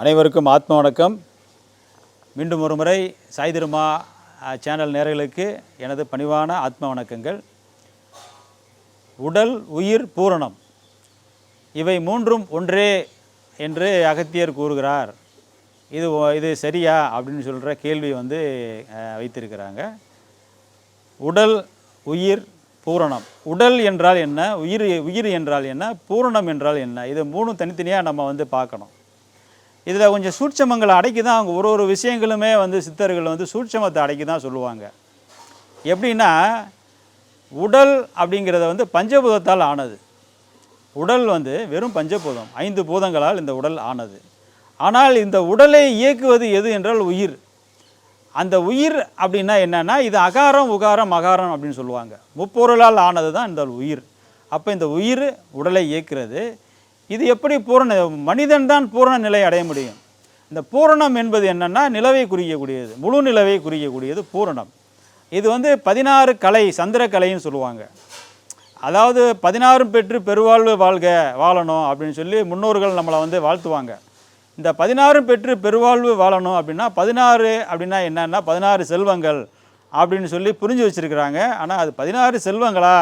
அனைவருக்கும் ஆத்ம வணக்கம். மீண்டும் ஒரு முறை சாய் திருமா சேனல் நேர்களுக்கு எனது பணிவான ஆத்ம வணக்கங்கள். உடல் உயிர் பூரணம். இவை மூன்றும் ஒன்றே என்று அகத்தியர் கூறுகிறார். இது இது சரியா அப்படின்னு சொல்கிற கேள்வி வந்து வைத்திருக்கிறாங்க. உடல் உயிர் பூரணம். உடல் என்றால் என்ன? உயிர் உயிர் என்றால் என்ன? பூரணம் என்றால் என்ன? இது மூணும் தனித்தனியாக நம்ம வந்து பார்க்கணும். இதில் கொஞ்சம் சூட்சமங்களை அடக்கி தான் அவங்க ஒரு ஒரு விஷயங்களுமே வந்து சித்தர்கள் வந்து சூட்சமத்தை அடக்கி தான் சொல்லுவாங்க. எப்படின்னா உடல் அப்படிங்கிறத வந்து பஞ்சபூதத்தால் ஆனது. உடல் வந்து வெறும் பஞ்சபூதம் ஐந்து பூதங்களால் இந்த உடல் ஆனது. ஆனால் இந்த உடலை இயக்குவது எது என்றால் உயிர். அந்த உயிர் அப்படின்னா என்னென்னா இது அகாரம் உகாரம் அகாரம் அப்படின்னு சொல்லுவாங்க. முப்பொருளால் ஆனது தான் இந்த உயிர். அப்போ இந்த உயிர் உடலை இயக்கிறது. இது எப்படி பூரண மனிதன் தான் பூரண நிலை அடைய முடியும்? இந்த பூரணம் என்பது என்னன்னா நிலவை குறிக்கக்கூடியது முழு நிலவை குறிக்கக்கூடியது பூரணம். இது வந்து பதினாறு கலை சந்திர கலைன்னு சொல்லுவாங்க. அதாவது பதினாறும் பெற்று பெருவாழ்வு வாழ்க வாழணும் அப்படின்னு சொல்லி முன்னோர்கள் நம்மளை வந்து வாழ்த்துவாங்க. இந்த பதினாறும் பெற்று பெருவாழ்வு வாழணும் அப்படின்னா பதினாறு அப்படின்னா என்னென்னா பதினாறு செல்வங்கள் அப்படின்னு சொல்லி புரிஞ்சு வச்சுருக்கிறாங்க. ஆனால் அது பதினாறு செல்வங்களா?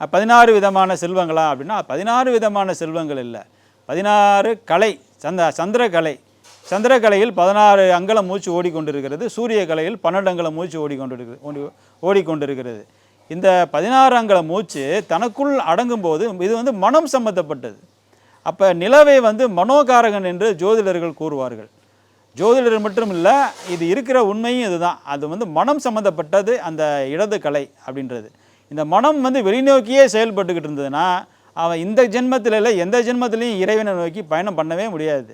பதினாறு விதமான செல்வங்களா அப்படின்னா பதினாறு விதமான செல்வங்கள் இல்லை. பதினாறு கலை சந்த சந்திர கலை சந்திர கலையில் பதினாறு அங்கலம் மூச்சு ஓடிக்கொண்டிருக்கிறது சூரிய கலையில் பன்னெண்டு அங்கலம் மூச்சு ஓடிக்கொண்டிருக்கிறது ஓடி ஓடிக்கொண்டிருக்கிறது. இந்த பதினாறு அங்கல மூச்சு தனக்குள் அடங்கும்போது இது வந்து மனம் சம்பந்தப்பட்டது. அப்போ நிலவை வந்து மனோகாரகன் என்று ஜோதிடர்கள் கூறுவார்கள். ஜோதிடர் மட்டும் இல்லை இது இருக்கிற உண்மையும் இதுதான். அது வந்து மனம் சம்மந்தப்பட்டது அந்த இடது கலை அப்படின்றது. இந்த மனம் வந்து வெளிநோக்கியே செயல்பட்டுக்கிட்டு இருந்ததுன்னா அவன் இந்த ஜென்மத்தில் இல்லை எந்த ஜென்மத்திலையும் இறைவனை நோக்கி பயணம் பண்ணவே முடியாது.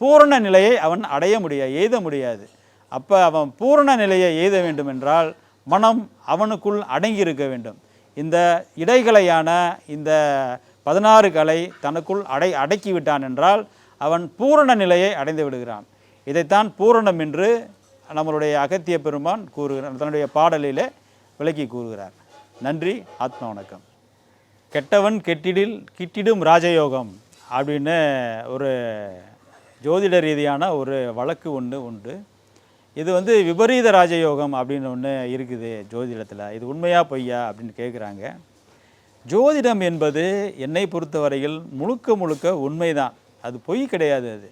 பூரண நிலையை அவன் அடைய முடியாது எய்த முடியாது. அப்போ அவன் பூரண நிலையை எய்த வேண்டும் என்றால் மனம் அவனுக்குள் அடங்கி இருக்க வேண்டும். இந்த இடைகளையான இந்த பதினாறு கலை தனக்குள் அடை அடக்கி விட்டான் என்றால் அவன் பூரண நிலையை அடைந்து விடுகிறான். இதைத்தான் பூரணம் என்று நம்மளுடைய அகத்திய பெருமான் கூறுகிறார் தன்னுடைய பாடலிலே விளக்கி கூறுகிறார். நன்றி ஆத்ம வணக்கம். கெட்டவன் கெட்டிடில் கிட்டிடும் ராஜயோகம் அப்படின்னு ஒரு ஜோதிட ரீதியான ஒரு வழக்கு ஒன்று உண்டு. இது வந்து விபரீத ராஜயோகம் அப்படின்னு ஒன்று இருக்குது ஜோதிடத்தில். இது உண்மையா பொய்யா அப்படின்னு கேட்குறாங்க ஜோதிடம் என்பது என்னை பொறுத்தவரையில் முழுக்க முழுக்க உண்மைதான். அது பொய் கிடையாது அது.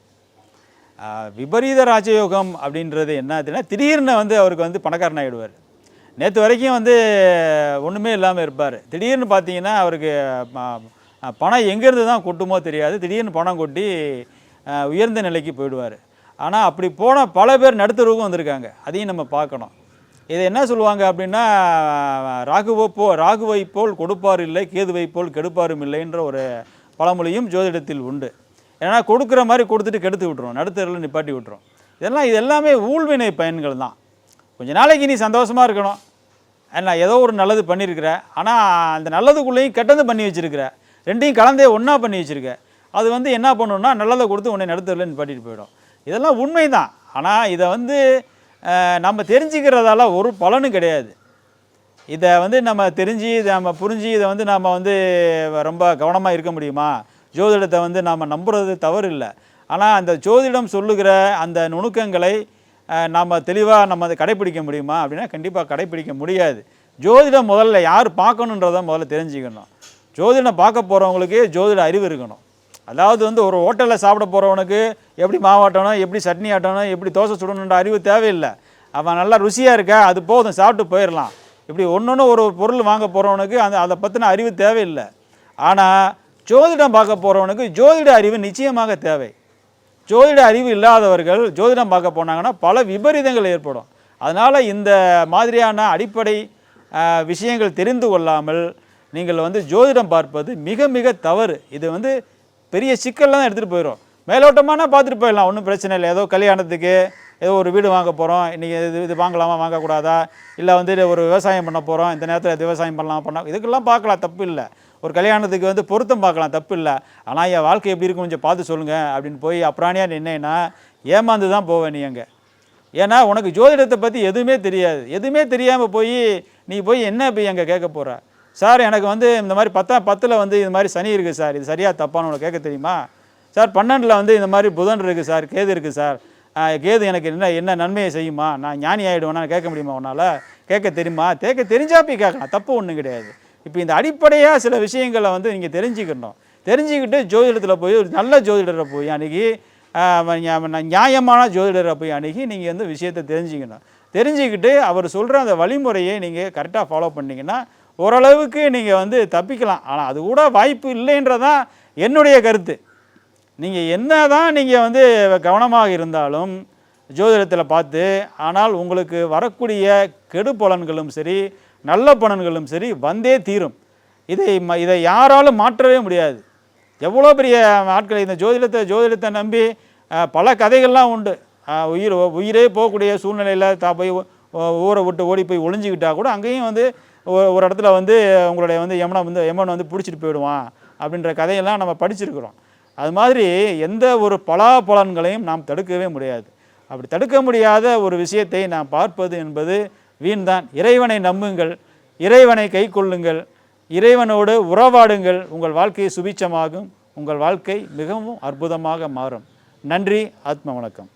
விபரீத ராஜயோகம் அப்படின்றது என்ன ஆச்சுன்னா திடீர்னு வந்து அவருக்கு வந்து பணக்காரன் ஆகிடுவார் நேற்று வரைக்கும் வந்து ஒன்றுமே இல்லாமல் இருப்பார். திடீர்னு பார்த்தீங்கன்னா அவருக்கு பணம் எங்கேருந்து தான் கொட்டுமோ தெரியாது. திடீர்னு பணம் கொட்டி உயர்ந்த நிலைக்கு போயிடுவார். ஆனால் அப்படி போன பல பேர் நடுத்தருவுக்கும் வந்திருக்காங்க. அதையும் நம்ம பார்க்கணும். இதை என்ன சொல்லுவாங்க அப்படின்னா ராகுவை போ ராகுவை போல் கொடுப்பார் இல்லை கேதுவை போல் கெடுப்பாரும் இல்லைன்ற ஒரு பழமொழியும் ஜோதிடத்தில் உண்டு. ஏன்னா கொடுக்குற மாதிரி கொடுத்துட்டு கெடுத்து விட்டுரும். நடுத்தரில் நிப்பாட்டி விட்டுரும். இதெல்லாம் இது எல்லாமே ஊழ்வினை பயன்கள் தான். கொஞ்ச நாளைக்கு நீ சந்தோஷமாக இருக்கணும். நான் ஏதோ ஒரு நல்லது பண்ணியிருக்கிறேன். ஆனால் அந்த நல்லதுக்குள்ளேயும் கெட்டது பண்ணி வச்சுருக்கிறேன். ரெண்டையும் கலந்தே ஒன்றா பண்ணி வச்சுருக்கேன். அது வந்து என்ன பண்ணுன்னா நல்லதை கொடுத்து உன்னை நடத்தலைன்னு நிப்பாட்டிட்டு போயிடும். இதெல்லாம் உண்மை தான் ஆனால் இதை வந்து நம்ம தெரிஞ்சுக்கிறதால ஒரு பலனும் கிடையாது. இதை வந்து நம்ம தெரிஞ்சு இதை நம்ம புரிஞ்சு இதை வந்து நாம் வந்து ரொம்ப கவனமாக இருக்க முடியுமா? ஜோதிடத்தை வந்து நாம் நம்புறது தவறு இல்லை ஆனால் அந்த ஜோதிடம் சொல்லுகிற அந்த நுணுக்கங்களை நம்ம தெளிவாக நம்ம அதை கடைப்பிடிக்க முடியுமா அப்படின்னா கண்டிப்பாக கடைப்பிடிக்க முடியாது. ஜோதிடம் முதல்ல யார் பார்க்கணுன்றத முதல்ல தெரிஞ்சுக்கணும். ஜோதிடம் பார்க்க போகிறவங்களுக்கு ஜோதிட அறிவு இருக்கணும். அதாவது வந்து ஒரு ஹோட்டலில் சாப்பிட போகிறவனுக்கு எப்படி மாவாட்டணும் எப்படி சட்னி ஆட்டணும் எப்படி தோசை சுடணுன்ற அறிவு தேவையில்லை. அவன் நல்லா ருசியாக இருக்கா அது போதும் சாப்பிட்டு போயிடலாம். இப்படி ஒன்று ஒரு பொருள் வாங்க போகிறவனுக்கு அந்த அதை பற்றின அறிவு தேவையில்லை. ஆனால் ஜோதிடம் பார்க்க போகிறவனுக்கு ஜோதிட அறிவு நிச்சயமாக தேவை. ஜோதிட அறிவு இல்லாதவர்கள் ஜோதிடம் பார்க்க போனாங்கன்னா பல விபரீதங்கள் ஏற்படும். அதனால் இந்த மாதிரியான அடிப்படை விஷயங்கள் தெரிந்து கொள்ளாமல் நீங்கள் வந்து ஜோதிடம் பார்ப்பது மிக மிக தவறு. இது வந்து பெரிய சிக்கல்லாம் தான் எடுத்துகிட்டு போயிடும் மேலோட்டமான பார்த்துட்டு போயிடலாம். ஒன்றும் பிரச்சனை இல்லை. ஏதோ கல்யாணத்துக்கு ஏதோ ஒரு வீடு வாங்க போகிறோம் இன்றைக்கி இது இது வாங்கலாமா வாங்கக்கூடாதா? இல்லை வந்து ஒரு விவசாயம் பண்ண போகிறோம் இந்த நேரத்தில் விவசாயம் பண்ணலாம் பண்ணலாம் இதுக்கெல்லாம் பார்க்கலாம் தப்பு இல்லை. ஒரு கல்யாணத்துக்கு வந்து பொருத்தம் பார்க்கலாம் தப்பு இல்லை. ஆனால் என் வாழ்க்கை எப்படி இருக்கும் கொஞ்சம் பார்த்து சொல்லுங்கள் அப்படின்னு போய் அப்புறாணியாக நின்னேன்னா ஏமாந்து தான் போவேன் நீ அங்கே. ஏன்னா உனக்கு ஜோதிடத்தை பற்றி எதுவுமே தெரியாது. எதுவுமே தெரியாமல் போய் நீ போய் என்ன போய் அங்கே கேட்க போகிற சார் எனக்கு வந்து இந்த மாதிரி பத்தா பத்தில் வந்து இது மாதிரி சனி இருக்குது சார். இது சரியாக தப்பான்னு உனக்கு கேட்க தெரியுமா? சார் பன்னெண்டில் வந்து இந்த மாதிரி புதன் இருக்குது சார் கேது இருக்குது சார். கேது எனக்கு என்ன என்ன நன்மையை செய்யுமா? நான் ஞானி ஆகிடுவேனா கேட்க முடியுமா உன்னால்? கேட்க தெரியுமா? கேட்க தெரிஞ்சா போய் கேட்கலாம். தப்பு ஒன்றும் கிடையாது. இப்போ இந்த அடிப்படையாக சில விஷயங்களை வந்து நீங்கள் தெரிஞ்சுக்கணும். தெரிஞ்சுக்கிட்டு ஜோதிடத்தில் போய் ஒரு நல்ல ஜோதிடரை போய் அணுகி நியாயமான ஜோதிடரை போய் அணுகி நீங்கள் வந்து விஷயத்தை தெரிஞ்சுக்கணும். தெரிஞ்சுக்கிட்டு அவர் சொல்கிற அந்த வழிமுறையை நீங்கள் கரெக்டாக ஃபாலோ பண்ணீங்கன்னா ஓரளவுக்கு நீங்கள் வந்து தப்பிக்கலாம். ஆனால் அது கூட வாய்ப்பு இல்லைன்றதான் என்னுடைய கருத்து. நீங்கள் என்ன தான் நீங்கள் வந்து கவனமாக இருந்தாலும் ஜோதிடத்தில் பார்த்து ஆனால் உங்களுக்கு வரக்கூடிய கெடு பலன்களும் சரி நல்ல பலன்களும் சரி வந்தே தீரும். இதை ம- இதை யாராலும் மாற்றவே முடியாது. எவ்வளோ பெரிய ஆட்கள் இந்த ஜோதிடத்தை ஜோதிடத்தை நம்பி பல கதைகள்லாம் உண்டு. உயிர் உயிரே போகக்கூடிய சூழ்நிலையில் தா போய் ஊரை விட்டு ஓடி போய் ஒளிஞ்சிக்கிட்டால் கூட அங்கேயும் வந்து ஒரு ஒரு இடத்துல வந்து உங்களுடைய வந்து யமனை வந்து யமன் வந்து பிடிச்சிட்டு போயிடுவான் அப்படின்ற கதையெல்லாம் நம்ம படிச்சிருக்கிறோம். அது மாதிரி எந்த ஒரு பலாபலன்களையும் நாம் தடுக்கவே முடியாது. அப்படி தடுக்க முடியாத ஒரு விஷயத்தை நாம் பார்ப்பது என்பது வீண்தான். இறைவனை நம்புங்கள் இறைவனை கை கொள்ளுங்கள் இறைவனோடு உறவாடுங்கள். உங்கள் வாழ்க்கை சுபிச்சமாகும் உங்கள் வாழ்க்கை மிகவும் அற்புதமாக மாறும். நன்றி ஆத்ம வணக்கம்.